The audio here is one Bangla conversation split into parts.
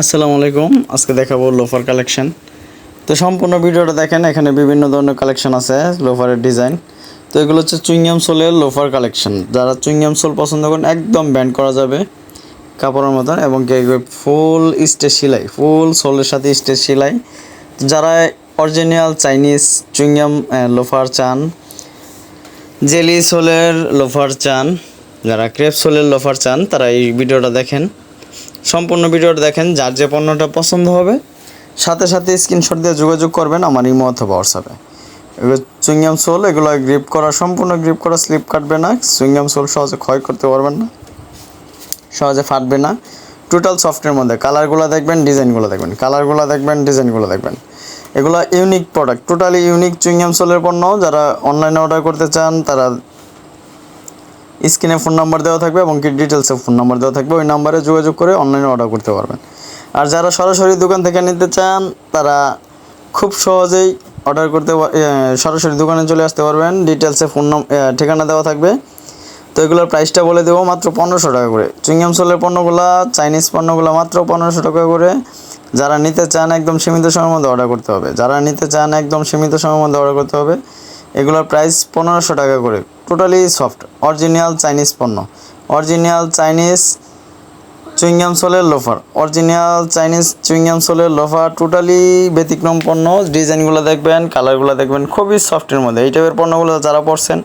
আসসালামু আলাইকুম। আজকে দেখাবো লোফার কালেকশন। তো সম্পূর্ণ ভিডিওটা দেখেন, এখানে বিভিন্ন ধরনের কালেকশন আছে, লোফারের ডিজাইন। তো এগুলো হচ্ছে চুইংগাম সোলের লোফার কালেকশন। যারা চুইংগাম সোল পছন্দ করেন, একদম ব্যান্ড করা যাবে কাপড়ের মতন এবং কি ফুল স্টেজ সেলাই, ফুল সোলের সাথে স্টেজ সেলাই। যারা original Chinese chewing gum loafer চান, জেলি সোলের লোফার চান, যারা ক্রেপ সোলের লোফার চান, তারা এই ভিডিওটা দেখেন। সম্পূর্ণ ভিডিওটা দেখেন, যার যে পণ্যটা পছন্দ হবে, সাথে সাথে স্ক্রিনশট দিয়ে যোগাযোগ করবেন আমার ইমো অথবা হোয়াটসঅ্যাপে। চুইংগাম সোল, এগুলো গ্রিপ করা, সম্পূর্ণ গ্রিপ করা স্লিপ কাটবে না, চুইংগাম সোল সহজে ক্ষয় করতে পারবেন না, সহজে ফাটবে না। টোটাল সফটের মধ্যে কালারগুলো দেখবেন ডিজাইনগুলো দেখবেন কালারগুলো দেখবেন ডিজাইনগুলো দেখবেন। এগুলো unique product totally unique chewing gum সোলের পণ্য, যারা অনলাইনে অর্ডার করতে চান, তারা স্ক্রিনে ফোন নাম্বার দেওয়া থাকবে এবং কি ডিটেলসে ফোন নাম্বার দেওয়া থাকবে, ওই নাম্বারে যোগাযোগ করে অনলাইনে অর্ডার করতে পারবেন। আর যারা সরাসরি দোকান থেকে নিতে চান, তারা খুব সহজেই অর্ডার করতে সরাসরি দোকানে চলে আসতে পারবেন। ডিটেলসে ফোন ঠিকানা দেওয়া থাকবে। তো এগুলোর প্রাইসটা বলে দেবো মাত্র পনেরোশো টাকা করে। চুইংগাম সোলের পণ্যগুলো, চাইনিজ পণ্যগুলো মাত্র পনেরোশো টাকা করে। যারা নিতে চান, একদম সীমিত সময়ের মধ্যে অর্ডার করতে হবে। যারা নিতে চান, একদম সীমিত সময়ের মধ্যে অর্ডার করতে হবে। এগুলোর প্রাইস পনেরোশো টাকা করে। টোটালি সফট অরিজিনাল চাইনিজ পণ্য। Original Chinese chewing gum সোলের loafer original Chinese chewing gum সোলের loafer totally ব্যতিক্রম পণ্য। ডিজাইনগুলো দেখবেন কালারগুলো দেখবেন, খুবই সফটের মধ্যে। এই টাইপের পণ্যগুলো যারা পড়ছেন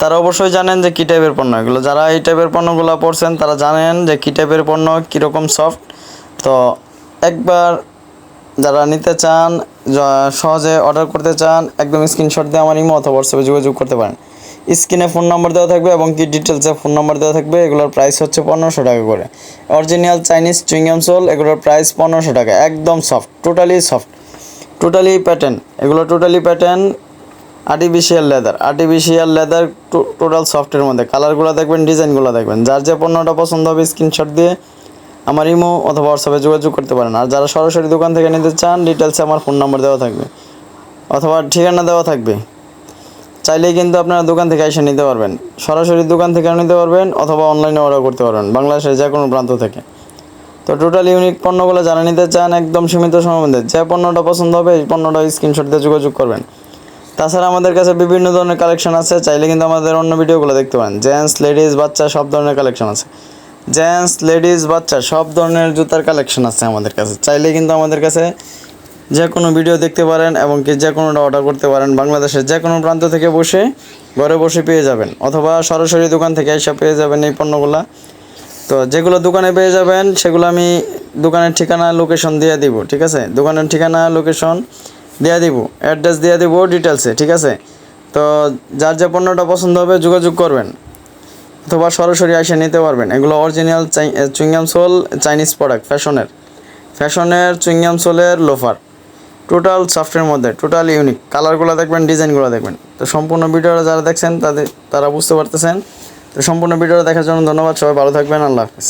তারা অবশ্যই জানেন যে কী টাইপের পণ্য এগুলো। যারা এই টাইপের পণ্যগুলো পড়ছেন তারা জানেন যে কী টাইপের পণ্য, কীরকম সফট তো একবার যারা নিতে চান সহজে অর্ডার করতে চান, একদম স্ক্রিনশট দিয়ে আমার ইমো অথবা হোয়াটসঅ্যাপে যোগাযোগ করতে পারেন। স্ক্রিনে ফোন নাম্বার দেওয়া থাকবে এবং কি ডিটেলসে ফোন নাম্বার দেওয়া থাকবে, এগুলোর প্রাইস হচ্ছে পনেরোশো টাকা করে। Original Chinese chewing gum sole এগুলোর প্রাইস পনেরোশো টাকা। একদম soft totally soft totally pattern এগুলো totally pattern artificial leather artificial leather total সফটের মধ্যে। কালারগুলো দেখবেন ডিজাইনগুলো দেখবেন। যার যে পণ্যটা পছন্দ হবে স্ক্রিনশট দিয়ে আমার ইমো অথবা হোয়াটসঅ্যাপে যোগাযোগ করতে পারেন। আর যারা সরাসরি দোকান থেকে নিতে চান ডিটেলসে আমার ফোন নাম্বার দেওয়া থাকবে। অথবা ঠিকানা দেওয়া থাকবে। চাইলেই কিন্তু আপনারা দোকান থেকে এসে নিতে পারবেন। সরাসরি দোকান থেকে নিতে পারবেন অথবা অনলাইনে অর্ডার করতে পারবেন, বাংলাদেশের যে কোনো প্রান্ত থেকে। তো টোটাল ইউনিক পণ্যগুলো যারা নিতে চান, একদম সীমিত মধ্যে, যে পণ্যটা পছন্দ হবে, এই পণ্যটা স্ক্রিনশট দিয়ে যোগাযোগ করবেন। তাছাড়া আমাদের কাছে বিভিন্ন ধরনের কালেকশন আছে, চাইলে কিন্তু আমাদের অন্য ভিডিওগুলো দেখতে পারেন। জেন্টস লেডিস বাচ্চা, সব ধরনের কালেকশন আছে। জেন্টস লেডিস বাচ্চা, সব ধরনের জুতার কালেকশন আছে আমাদের কাছে। চাইলে কিন্তু আমাদের কাছে যে কোনো ভিডিও দেখতে পারেন এবং কি যে কোনোটা অর্ডার করতে পারেন, বাংলাদেশের যে কোনো প্রান্ত থেকে বসে, ঘরে বসে পেয়ে যাবেন। অথবা সরাসরি দোকান থেকে এসে পেয়ে যাবেন এই পণ্যগুলা। তো যেগুলো দোকানে পেয়ে যাবেন, সেগুলো আমি দোকানের ঠিকানা লোকেশন দিয়ে দিব, ঠিক আছে? দোকানের ঠিকানা লোকেশন দিয়ে দিব অ্যাড্রেস দিয়ে দিব ডিটেলসে ঠিক আছে? তো যার যে পণ্যটা পছন্দ হবে, যোগাযোগ করবেন। অথবা সরাসরি এসে নিতে পারবেন। এগুলো original chewing gum sole, Chinese product ফ্যাশনের। ফ্যাশনের, চুইংগাম সোলের লোফার টোটাল সফটের মধ্যে টোটাল ইউনিক কালারগুলো দেখবেন ডিজাইনগুলো দেখবেন। তো সম্পূর্ণ ভিডিওটা যারা দেখছেন, তাদের, তারা বুঝতে পারতেছেন। তো সম্পূর্ণ ভিডিওটা দেখার জন্য ধন্যবাদ, সবাই ভালো থাকবেন, আল্লাহ হাফিজ।